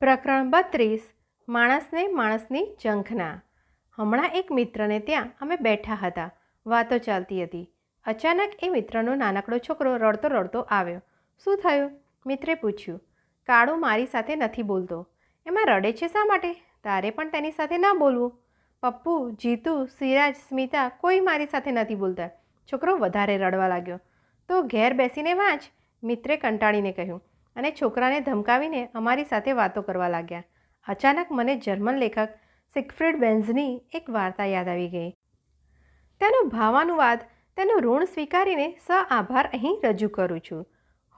પ્રકરણ બત્રીસ, માણસને માણસની ઝંખના. હમણાં એક મિત્રને ત્યાં અમે બેઠા હતા. વાતો ચાલતી હતી. અચાનક એ મિત્રનો નાનકડો છોકરો રડતો રડતો આવ્યો. શું થયું? મિત્રે પૂછ્યું. કાળું મારી સાથે નથી બોલતો. એમાં રડે છે શા માટે? તારે પણ તેની સાથે ન બોલવું. પપ્પુ, જીતુ, સિરાજ, સ્મિતા કોઈ મારી સાથે નથી બોલતા. છોકરો વધારે રડવા લાગ્યો. તો ઘેર બેસીને વાંચ. મિત્રે કંટાળીને કહ્યું. અને છોકરાને ધમકાવીને અમારી સાથે વાતો કરવા લાગ્યા. અચાનક મને જર્મન લેખક સિકફ્રીડ બેન્ઝની એક વાર્તા યાદ આવી ગઈ. તેનો ભાવાનુવાદ, તેનું ઋણ સ્વીકારીને સ આભાર અહીં રજૂ કરું છું.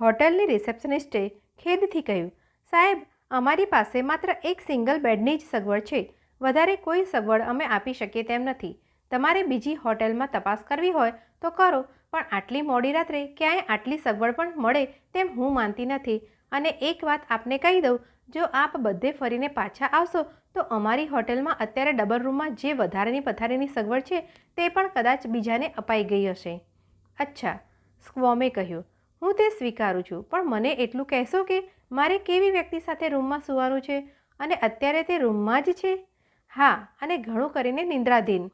હોટલની રિસેપ્શનિસ્ટે ખેદથી કહ્યું, સાહેબ, અમારી પાસે માત્ર એક સિંગલ બેડની જ સગવડ છે. વધારે કોઈ સગવડ અમે આપી શકીએ તેમ નથી. તમારે બીજી હોટેલમાં તપાસ કરવી હોય તો કરો. પણ આટલી મોડી રાત્રે ક્યાંય આટલી સગવડ પણ મળે તેમ હું માનતી નથી. અને એક વાત આપને કહી દઉં, જો આપ બધે ફરીને પાછા આવશો, તો અમારી હોટેલમાં અત્યારે ડબલ રૂમમાં જે વધારાની પથારીની સગવડ છે, તે પણ કદાચ બીજાને અપાઈ ગઈ હશે. અચ્છા, સ્ક્વોમે કહ્યું. હું તે સ્વીકારું છું, પણ મને એટલું કહેશો કે મારે કેવી વ્યક્તિ સાથે રૂમમાં સૂવાનું છે? અને અત્યારે તે રૂમમાં જ છે? હા, અને ઘણું કરીને નિંદ્રાધીન.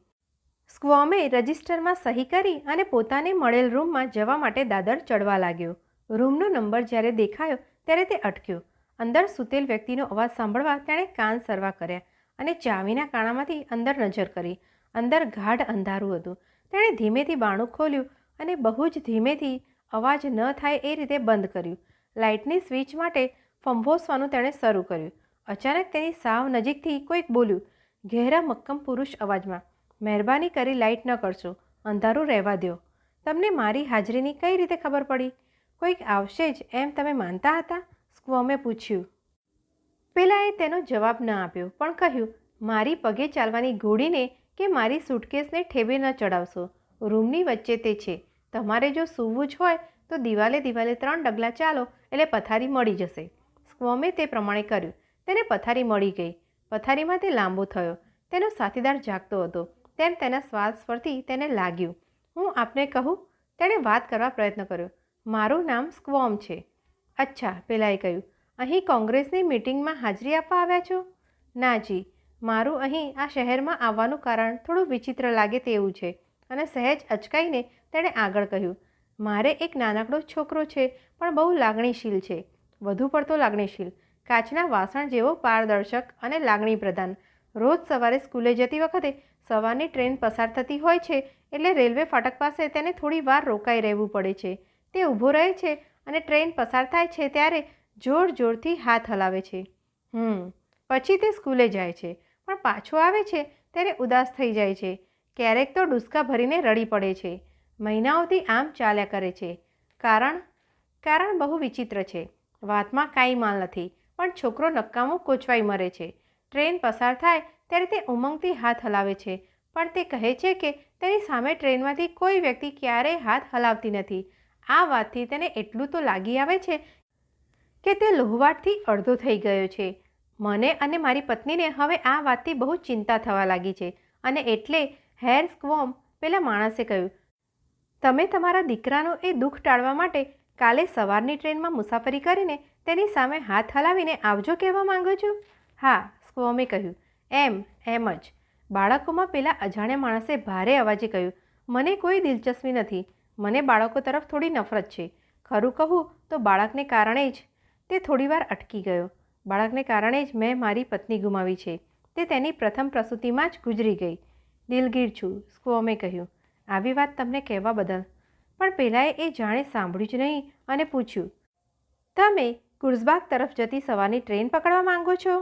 સ્ક્વોમે રજિસ્ટરમાં સહી કરી અને પોતાને મળેલ રૂમમાં જવા માટે દાદર ચડવા લાગ્યો. રૂમનો નંબર જ્યારે દેખાયો ત્યારે તે અટક્યો. અંદર સૂતેલ વ્યક્તિનો અવાજ સાંભળવા તેણે કાન સરવા કર્યા અને ચાવીના કાણામાંથી અંદર નજર કરી. અંદર ગાઢ અંધારું હતું. તેણે ધીમેથી બાણું ખોલ્યું અને બહુ જ ધીમેથી અવાજ ન થાય એ રીતે બંધ કર્યું. લાઇટની સ્વિચ માટે ફંભોસવાનું તેણે શરૂ કર્યું. અચાનક તેની સાવ નજીકથી કોઈક બોલ્યું, ઘેરા મક્કમ પુરુષ અવાજમાં. મહેરબાની કરી લાઇટ ન કરશો. અંધારું રહેવા દો તમને મારી હાજરીની કઈ રીતે ખબર પડી? કોઈક આવશે જ એમ તમે માનતા હતા? સ્ક્વોમે પૂછ્યું. પેલાએ તેનો જવાબ ન આપ્યો, પણ કહ્યું, મારી પગે ચાલવાની ઘોડીને કે મારી સૂટકેસને ઠેબે ન ચડાવશો? રૂમની વચ્ચે તે છે. તમારે જો સૂવું જ હોય, તો દિવાલે દિવાલે ત્રણ ડગલા ચાલો, એટલે પથારી મળી જશે. સ્કવમે તે પ્રમાણે કર્યું. તેને પથારી મળી ગઈ. પથારીમાં તે લાંબો થયો. તેનો સાથીદાર જાગતો હતો. તેમ તેના શ્વાસ પરથી તેને લાગ્યું. હું આપને કહું, તેણે વાત કરવા પ્રયત્ન કર્યો. મારું નામ સ્ક્વોમ છે. અચ્છા, પેલાએ કહ્યું. અહીં કોંગ્રેસની મિટિંગમાં હાજરી આપવા આવ્યા છો? ના જી. મારું અહીં આ શહેરમાં આવવાનું કારણ થોડું વિચિત્ર લાગે તેવું છે અને સહેજ અચકાઈને તેણે આગળ કહ્યું. મારે એક નાનકડો છોકરો છે, પણ બહુ લાગણીશીલ છે. વધુ પડતો લાગણીશીલ. કાચના વાસણ જેવો પારદર્શક અને લાગણી પ્રધાન રોજ સવારે સ્કૂલે જતી વખતે સવારની ટ્રેન પસાર થતી હોય છે એટલે રેલવે ફાટક પાસે તેને થોડી વાર રોકાઈ રહેવું પડે છે. તે ઊભો રહે છે અને ટ્રેન પસાર થાય છે ત્યારે જોર જોરથી હાથ હલાવે છે. હમ, પછી તે સ્કૂલે જાય છે, પણ પાછો આવે છે ત્યારે ઉદાસ થઈ જાય છે. ક્યારેક તો ડુસકા ભરીને રડી પડે છે. મહિનાઓથી આમ ચાલ્યા કરે છે. કારણ કારણ બહુ વિચિત્ર છે. વાતમાં કાંઈ માલ નથી, પણ છોકરો નક્કામો કોચવાઈ મરે છે. ટ્રેન પસાર થાય ત્યારે તે ઉમંગથી હાથ હલાવે છે. પણ તે કહે છે કે તેની સામે ટ્રેનમાંથી કોઈ વ્યક્તિ ક્યારેય હાથ હલાવતી નથી. આ વાતથી તેને એટલું તો લાગી આવે છે કે તે લોહવાટથી અડધો થઈ ગયો છે. મને અને મારી પત્નીને હવે આ વાતથી બહુ ચિંતા થવા લાગી છે. અને એટલે હેર સ્ક્વોમ પેલા માણસે કહ્યું, તમે તમારા દીકરાનું એ દુઃખ ટાળવા માટે કાલે સવારની ટ્રેનમાં મુસાફરી કરીને તેની સામે હાથ હલાવીને આવજો કહેવા માંગો છો? હા. સ્ક્વોમે કહ્યું, એમ એમ જ. બાળકોમાં પેલા અજાણ્યા માણસે ભારે અવાજે કહ્યું, મને કોઈ દિલચસ્પી નથી. મને બાળકો તરફ થોડી નફરત છે. ખરું કહું તો બાળકને કારણે જ. તે થોડીવાર અટકી ગયો. બાળકને કારણે જ મેં મારી પત્ની ગુમાવી છે. તે તેની પ્રથમ પ્રસૂતિમાં જ ગુજરી ગઈ. દિલગીર છું સ્કોમે કહ્યું. આવી વાત તમને કહેવા બદલ. પણ પેલાએ એ જાણે સાંભળ્યું જ નહીં અને પૂછ્યું, તમે કુર્ઝબાગ તરફ જતી સવારની ટ્રેન પકડવા માંગો છો?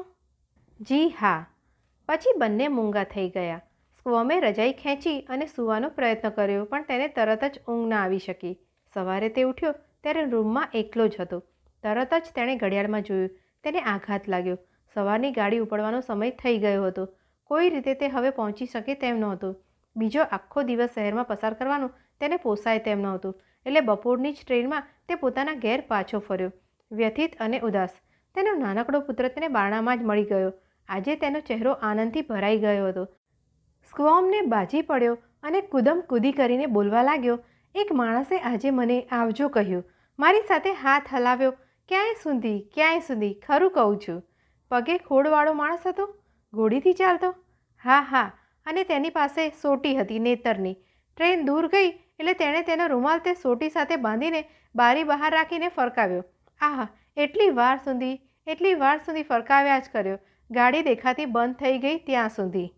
જી હા. પછી બંને મૂંગા થઈ ગયા. સ્ક્વોમે રજાઈ ખેંચી અને સૂવાનો પ્રયત્ન કર્યો, પણ તેને તરત જ ઊંઘ ના આવી શકી. સવારે તે ઉઠ્યો, ત્યારે રૂમમાં એકલો જ હતો. તરત જ તેણે ઘડિયાળમાં જોયું. તેને આઘાત લાગ્યો. સવારની ગાડી ઉપડવાનો સમય થઈ ગયો હતો. કોઈ રીતે તે હવે પહોંચી શકે તેમ નહોતું. બીજો આખો દિવસ શહેરમાં પસાર કરવાનો તેને પોસાય તેમ નહોતું. એટલે બપોરની જ ટ્રેનમાં તે પોતાના ઘેર પાછો ફર્યો. વ્યથિત અને ઉદાસ. તેનો નાનકડો પુત્ર તેને બારણામાં જ મળી ગયો. આજે તેનો ચહેરો આનંદથી ભરાઈ ગયો હતો. સ્ક્વોમને બાજી પડ્યો અને કુદમ કૂદી કરીને બોલવા લાગ્યો, એક માણસે આજે મને આવજો કહ્યું. મારી સાથે હાથ હલાવ્યો. ક્યાંય સુધી ક્યાંય સુધી? ખરું કહું છું. પગે ખોડવાળો માણસ હતો? ઘોડીથી ચાલતો? હા હા. અને તેની પાસે સોટી હતી નેતરની. ટ્રેન દૂર ગઈ એટલે તેણે તેનો રૂમાલ તે સોટી સાથે બાંધીને બારી બહાર રાખીને ફરકાવ્યો. આહા, એટલી વાર સુધી, એટલી વાર સુધી ફરકાવ્યા જ કર્યો. ગાડી દેખાતી બંધ થઈ ગઈ ત્યાં સુધી.